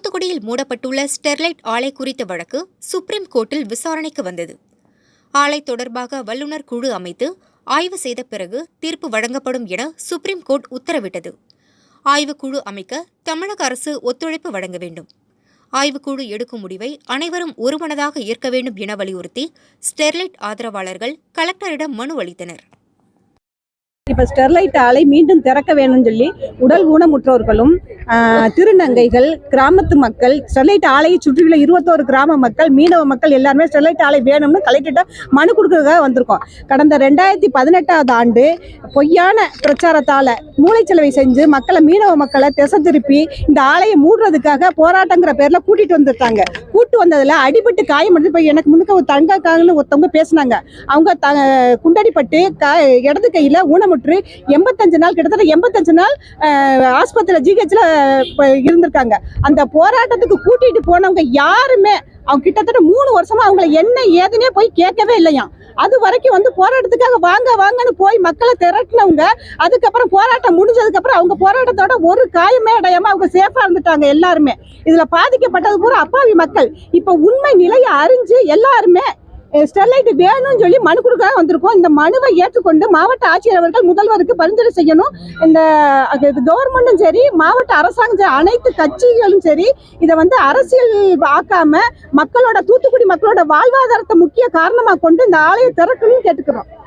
தூத்துக்குடியில் மூடப்பட்டுள்ள ஸ்டெர்லைட் ஆலை குறித்த வழக்கு சுப்ரீம் கோர்ட்டில் விசாரணைக்கு வந்தது. ஆலை தொடர்பாக வல்லுநர் குழு அமைத்து ஆய்வு செய்த பிறகு தீர்ப்பு வழங்கப்படும் என சுப்ரீம் கோர்ட் உத்தரவிட்டது. ஆய்வுக்குழு அமைக்க தமிழக அரசு ஒத்துழைப்பு வழங்க வேண்டும். ஆய்வுக்குழு எடுக்கும் முடிவை அனைவரும் ஒருமனதாக ஏற்க வேண்டும் என வலியுறுத்தி ஸ்டெர்லைட் ஆதரவாளர்கள் கலெக்டரிடம் மனு அளித்தனர். இப்போ ஸ்டெர்லைட் ஆலை மீண்டும் திறக்க வேணும்னு சொல்லி உடல் ஊனமுற்றோர்களும் திருநங்கைகள் கிராமத்து மக்கள் ஸ்டெர்லைட் ஆலையை சுற்றியுள்ள இருபத்தோரு கிராம மக்கள் மீனவ மக்கள் எல்லாருமே ஸ்டெர்லைட் ஆலை வேணும்னு கலெக்டர்கிட்ட மனு கொடுக்கறதுக்காக வந்திருக்கோம். கடந்த ரெண்டாயிரத்தி பதினெட்டாவது ஆண்டு பொய்யான பிரச்சாரத்தால் மூளைச்சலவை செஞ்சு மக்களை மீனவ மக்களை திசை திருப்பி இந்த ஆலையை மூடுறதுக்காக போராட்டங்கிற பேரில் கூட்டிகிட்டு வந்திருக்காங்க. கூட்டு வந்ததில் அடிபட்டு காயமடைந்து போய் எனக்கு முன்னுக்கு தங்கக்காங்கன்னு ஒருத்தவங்க பேசினாங்க. அவங்க த குண்டடிப்பட்டு க இடது கையில் ஊனமுற்று எண்பத்தஞ்சு நாள் கிட்டத்தட்ட எண்பத்தஞ்சு நாள் ஆஸ்பத்திரியில் ஜிஹெச்ல இருந்திருக்காங்க. அந்த போராட்டத்துக்கு கூட்டிட்டு போனவங்க யாருமே அவங்க கிட்டத்தட்ட மூணு வருஷமா அவங்கள என்ன ஏதுனே போய் கேட்கவே இல்லையாம். அது வரைக்கும் வந்து போராட்டத்துக்காக வாங்க வாங்கன்னு போய் மக்களை திரட்டினவங்க அதுக்கப்புறம் போராட்டம் முடிஞ்சதுக்கு அப்புறம் அவங்க போராட்டத்தோட ஒரு காயமே அடையாம அவங்க சேஃபா இருந்துட்டாங்க எல்லாருமே. இதுல பாதிக்கப்பட்டது பூரா அப்பாவி மக்கள். இப்ப உண்மை நிலையை அறிஞ்சு எல்லாருமே ஸ்டெர்லைட் வேணும்னு சொல்லி மனு கொடுக்க வந்திருக்கோம். இந்த மனுவை ஏற்றுக்கொண்டு மாவட்ட ஆட்சியர் அவர்கள் முதல்வருக்கு பரிந்துரை செய்யணும். இந்த கவர்மெண்ட்டும் சரி மாவட்ட அரசாங்கம் அனைத்து கட்சிகளும் சரி இதை வந்து அரசியல் ஆக்காம மக்களோட தூத்துக்குடி மக்களோட வாழ்வாதாரத்தை முக்கிய காரணமாக கொண்டு இந்த ஆலையை திறக்கணும்னு கேட்டுக்கிறோம்.